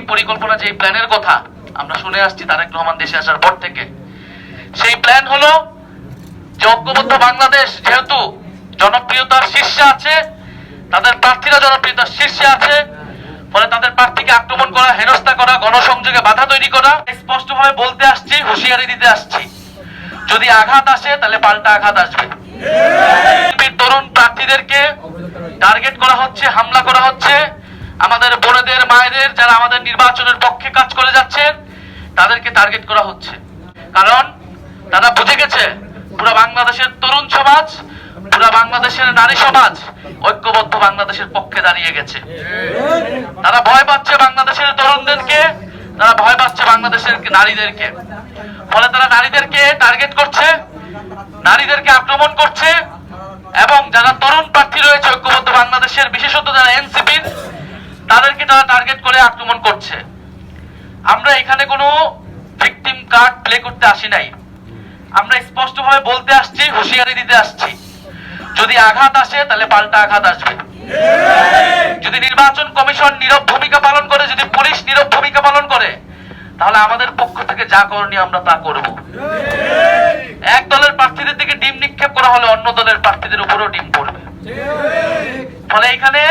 যেই পরিকল্পনা, যেই প্ল্যানের কথা আমরা শুনে আসছি তারেক রহমান দেশে আসার পর থেকে। সেই প্ল্যান হলো যে ঐক্যবদ্ধ বাংলাদেশ যেহেতু জনপ্রিয়তার শীর্ষে আছে, তাদের প্রার্থীরা জনপ্রিয়তার শীর্ষে আছে, ফলে তাদের প্রার্থীকে আক্রমণ করা, হেনস্থা করা, গণসংযোগে বাধা তৈরি করা, স্পষ্টভাবে বলতে আসছি, হুঁশিয়ারি দিতে আসছি। যদি আঘাত আসে, তাহলে পাল্টা আঘাত আসবে। তরুণ প্রার্থীদেরকে টার্গেট করা হচ্ছে, হামলা করা হচ্ছে মায়েদের যারা আমাদের নির্বাচনের পক্ষে কাজ করে যাচ্ছেন, তাদেরকে টার্গেট করা হচ্ছে। কারণ তারা বুঝে গেছে, পুরো বাংলাদেশের তরুণ সমাজ, পুরো বাংলাদেশের নারী সমাজ ঐক্যবদ্ধ বাংলাদেশের পক্ষে দাঁড়িয়ে গেছে। তারা ভয় পাচ্ছে বাংলাদেশের তরুণদেরকে, তারা ভয় পাচ্ছে বাংলাদেশের নারীদেরকে। ফলে তারা নারীদেরকে টার্গেট করছে, নারীদেরকে আক্রমণ করছে, এবং যারা তরুণ প্রার্থী রয়েছে ঐক্যবদ্ধ বাংলাদেশের, বিশেষত যারা এনসিপির তাদেরকে তারা টার্গেট করে আক্রমণ করছে। আমরা এখানে কোনো ভিকটিম কার্ড প্লে করতে আসি নাই। আমরা স্পষ্টভাবে বলতে আসছি, হুঁশিয়ারি দিতে আসছি। যদি আঘাত আসে, তাহলে পাল্টা আঘাত আসবে। যদি নির্বাচন কমিশন নীরব ভূমিকা পালন করে, যদি পুলিশ নীরব ভূমিকা পালন করে, তাহলে আমাদের পক্ষ থেকে যা করণীয় আমরা তা করব। এক দলের প্রার্থীদের দিকে ডিম নিক্ষেপ করা হলে অন্য দলের প্রার্থীদের উপরেও ডিম পড়বে। ফলে এখানে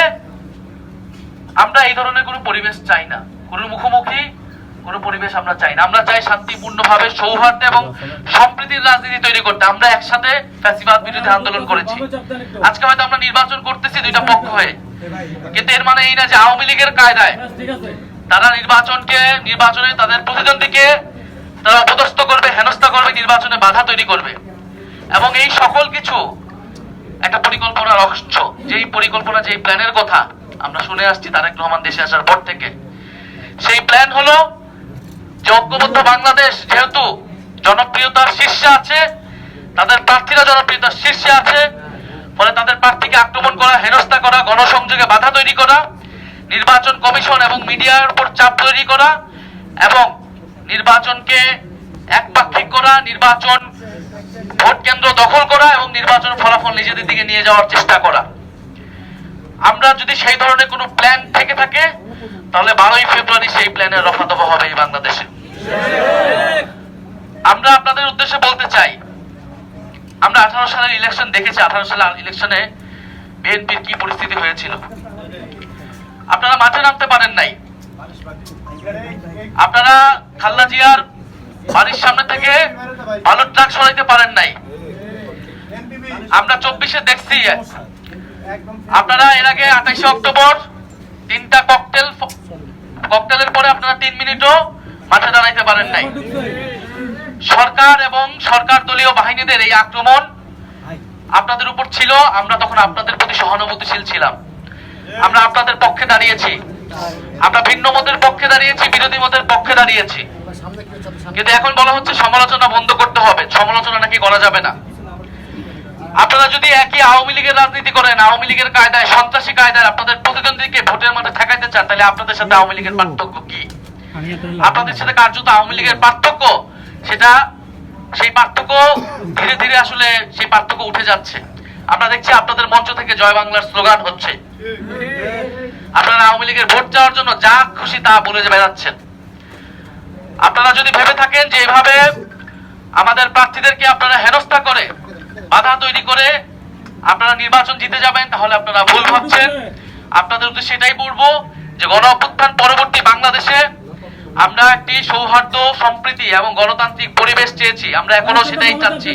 আমরা এই ধরনের কোনো পরিবেশ চাই না। কোনো মুখোমুখি কোনো পরিবেশ আমরা চাই না। আমরা চাই শান্তিপূর্ণভাবে, সৌহার্দ্য এবং সম্প্রীতির রাজনীতি তৈরি করতে। আমরা একসাথে ফ্যাসিবাদ বিরোধী আন্দোলন করেছি। আজকে হয়তো আমরা নির্বাচন করতেছি দুইটা পক্ষ হয়ে। কিন্তু এর মানে এই না যে আওয়ামী লীগের কায়দায় তারা নির্বাচনকে, নির্বাচনে তাদের প্রতিদ্বন্দ্বীকে তারা অপদস্থ করবে, হেনস্থা করবে, নির্বাচনে বাধা তৈরি করবে। এবং এই সকল কিছু একটা পরিকল্পনার অংশ যেই পরিকল্পনা, যেই প্ল্যানের কথা আমরা শুনে আসছি তারেক রহমান দেশে আসার পর থেকে। সেই প্ল্যান হলো যে ঐক্যবদ্ধ বাংলাদেশ যেহেতু জনপ্রিয়তার শীর্ষে আছে, তাদের প্রার্থীরা জনপ্রিয়তার শীর্ষে আছে, ফলে তাদের প্রার্থীকে আক্রমণ করা, হেনস্থা করা, গণসংযোগে বাধা তৈরি করা, নির্বাচন কমিশন এবং মিডিয়ার উপর চাপ তৈরি করা এবং নির্বাচনকে একপাক্ষিক করা, নির্বাচন ভোট কেন্দ্র দখল করা এবং নির্বাচন ফলাফল নিজেদের দিকে নিয়ে যাওয়ার চেষ্টা করা। আমরা যদি সেই ধরনের কোনো প্ল্যান থেকে থাকে, তাহলে বারোই ফেব্রুয়ারি সেই প্ল্যানের রফা দফা হবে এই বাংলাদেশে। আমরা আপনাদের উদ্দেশ্যে বলতে চাই, আমরা আঠারো সালের ইলেকশন দেখেছি, আঠারো সালের ইলেকশনে বিএনপির কি পরিস্থিতি হয়েছিল। আপনারা মাঠে নামতে পারেন নাই। আপনারা খাল্লা জিয়ার বাড়ির সামনে থেকে ভালো ট্রাক সরাইতে পারেন নাই। আমরা চব্বিশে দেখছি আপনারা এর আগে আঠাশে অক্টোবর তিনটা ককটেল ককটেলের পরে আপনারা তিন মিনিটও মাঠে দাঁড়াইতে পারেন নাই। সরকার এবং সরকার দলীয় বাহিনীদের এই আক্রমণ আপনাদের উপর ছিল, আমরা তখন আপনাদের প্রতি সহানুভূতিশীল ছিলাম। আমরা আপনাদের পক্ষে দাঁড়িয়েছি। আমরা ভিন্ন মতের পক্ষে দাঁড়িয়েছি, বিরোধী মতের পক্ষে দাঁড়িয়েছি। কিন্তু এখন বলা হচ্ছে, সমালোচনা বন্ধ করতে হবে। সমালোচনা নাকি করা যাবে না। আপনারা যদি একই আওয়ামী লীগের রাজনীতি করেন আওয়ামী লীগের কায়দায় সন্ত্রাসী কায়দায় আপনাদের প্রতিদ্বন্দ্বীকে ভোটের মাঠে ঠেকাইতে চান তাহলে আপনাদের সাথে আওয়ামী লীগের পার্থক্য কি? আপনাদের সাথে কার্যত আওয়ামী লীগের পার্থক্য সেটা সেই পার্থক্য ধীরে ধীরে আসলে সেই পার্থক্য উঠে যাচ্ছে। আমরা দেখছি আপনাদের মঞ্চ থেকে জয় বাংলার স্লোগান হচ্ছে। আপনারা আওয়ামী লীগের ভোট চাওয়ার জন্য যা খুশি তা বলে বেড়াচ্ছেন। আপনারা যদি ভেবে থাকেন যে এভাবে আমাদের প্রার্থীদেরকে আপনারা হেনস্থা করে বাধা তৈরি করে আপনারা নির্বাচন জিতে যাবেন, তাহলে আপনারা ভুল ভাবছেন। আপনাদের উদ্দেশ্যে এটাই বলব যে গণ অভ্যুত্থান পরবর্তী বাংলাদেশে আমরা একটি সৌহার্দ্য, সম্প্রীতি এবং গণতান্ত্রিক পরিবেশ চেয়েছি। আমরা এখনও সেটাই চাচ্ছি।